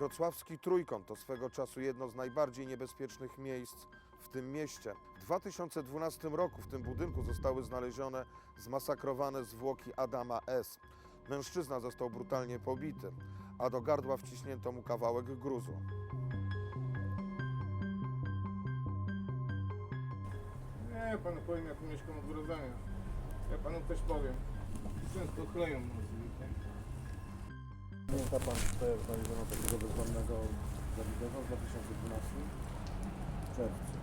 Wrocławski Trójkąt to swego czasu jedno z najbardziej niebezpiecznych miejsc w tym mieście. W 2012 roku w tym budynku zostały znalezione zmasakrowane zwłoki Adama S. Mężczyzna został brutalnie pobity, a do gardła wciśnięto mu kawałek gruzu. Nie, panu powiem jak mieszkam od urodzenia. Ja panu też powiem. Często chleją nas. Pamięta pan, że znaleziono takiego bezdomnego zabitego w 2012 w czerwcu.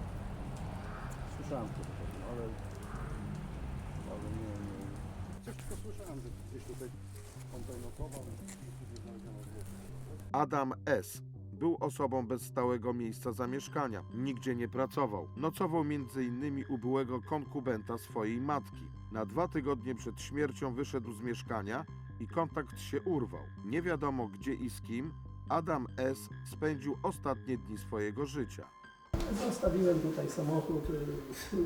Słyszałem to ale, ale nie, nie. Coś tylko słyszałem, że gdzieś tutaj on tutaj notował i znaleziono. Adam S. Był osobą bez stałego miejsca zamieszkania, nigdzie nie pracował. Nocował m.in. u byłego konkubenta swojej matki. Na dwa tygodnie przed śmiercią wyszedł z mieszkania i kontakt się urwał. Nie wiadomo gdzie i z kim, Adam S. spędził ostatnie dni swojego życia. Zostawiłem tutaj samochód, y,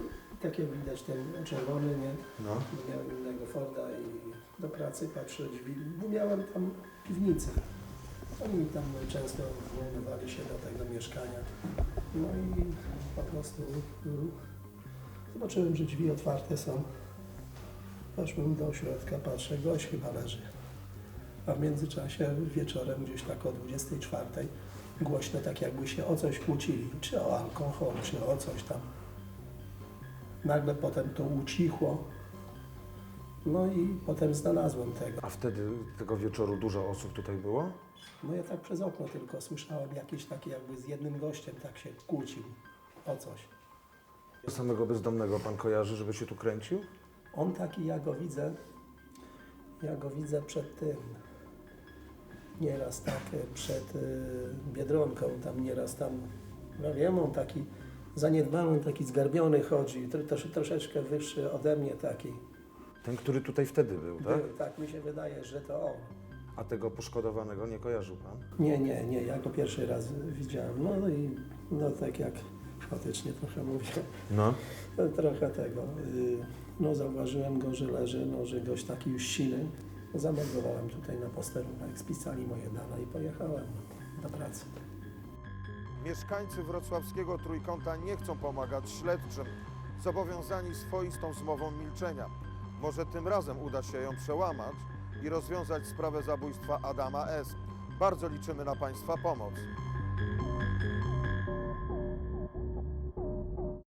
tak jak widać ten czerwony, nie? No. Miałem innego Forda i do pracy patrzę drzwi, bo miałem tam piwnicę. Oni tam często włamywali się do tego mieszkania. No i po prostu zobaczyłem, że drzwi otwarte są. Poszłem do środka, patrzę, gość chyba leży. A w międzyczasie wieczorem gdzieś tak o 24 głośno tak jakby się o coś kłócili, czy o alkohol, czy o coś tam. Nagle potem to ucichło. No i potem znalazłem tego. A wtedy tego wieczoru dużo osób tutaj było? No ja tak przez okno tylko słyszałem jakieś takie jakby z jednym gościem tak się kłócił o coś. Samego bezdomnego pan kojarzy, żeby się tu kręcił? On taki, ja go widzę, ja go widzę przed tym, nieraz tak e, przed y, Biedronką, tam nieraz tam, no wiem, on taki zaniedbany, taki zgarbiony chodzi, tro, trosz, troszeczkę wyższy ode mnie taki. Ten, który tutaj wtedy był, tak? Był, tak mi się wydaje, że to on. A tego poszkodowanego nie kojarzył pan? Nie, nie, nie, ja go pierwszy raz widziałem, no i no tak jak trochę mówię, No. No, Trochę tego. y, No zauważyłem go, że leży, no, że gość taki już siny. Zameldowałem tutaj na posterunek, spisali moje dane i pojechałem do pracy. Mieszkańcy wrocławskiego Trójkąta nie chcą pomagać śledczym, zobowiązani swoistą zmową milczenia. Może tym razem uda się ją przełamać i rozwiązać sprawę zabójstwa Adama S. Bardzo liczymy na Państwa pomoc.